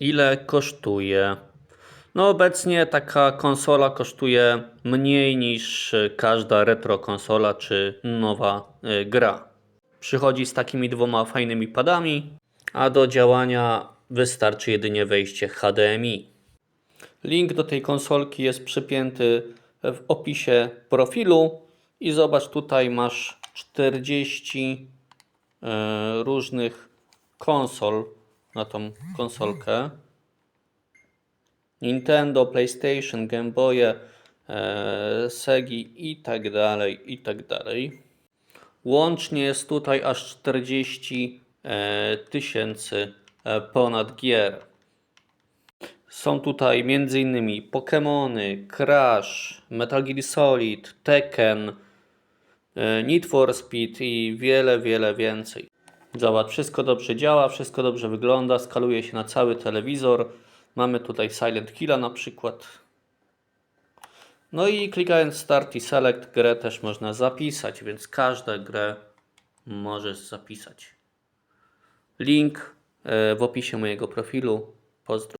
Ile kosztuje? No obecnie taka konsola kosztuje mniej niż y, każda retro konsola czy nowa y, gra. Przychodzi z takimi dwoma fajnymi padami, a do działania wystarczy jedynie wejście HDMI. Link do tej konsolki jest przypięty w opisie profilu i zobacz tutaj masz 40 e, różnych konsol na tą konsolkę. Nintendo, PlayStation, Game Boye, e, Segi i tak dalej, i tak dalej. Łącznie jest tutaj aż 40 e, tysięcy e, ponad gier. Są tutaj m.in. Pokémony, Crash, Metal Gear Solid, Tekken, e, Need for Speed i wiele, wiele więcej. Zobacz, wszystko dobrze działa, wszystko dobrze wygląda, skaluje się na cały telewizor. Mamy tutaj Silent Hilla na przykład. No i klikając Start i Select grę też można zapisać, więc każdą grę możesz zapisać. Link e, w opisie mojego profilu. Pozdro.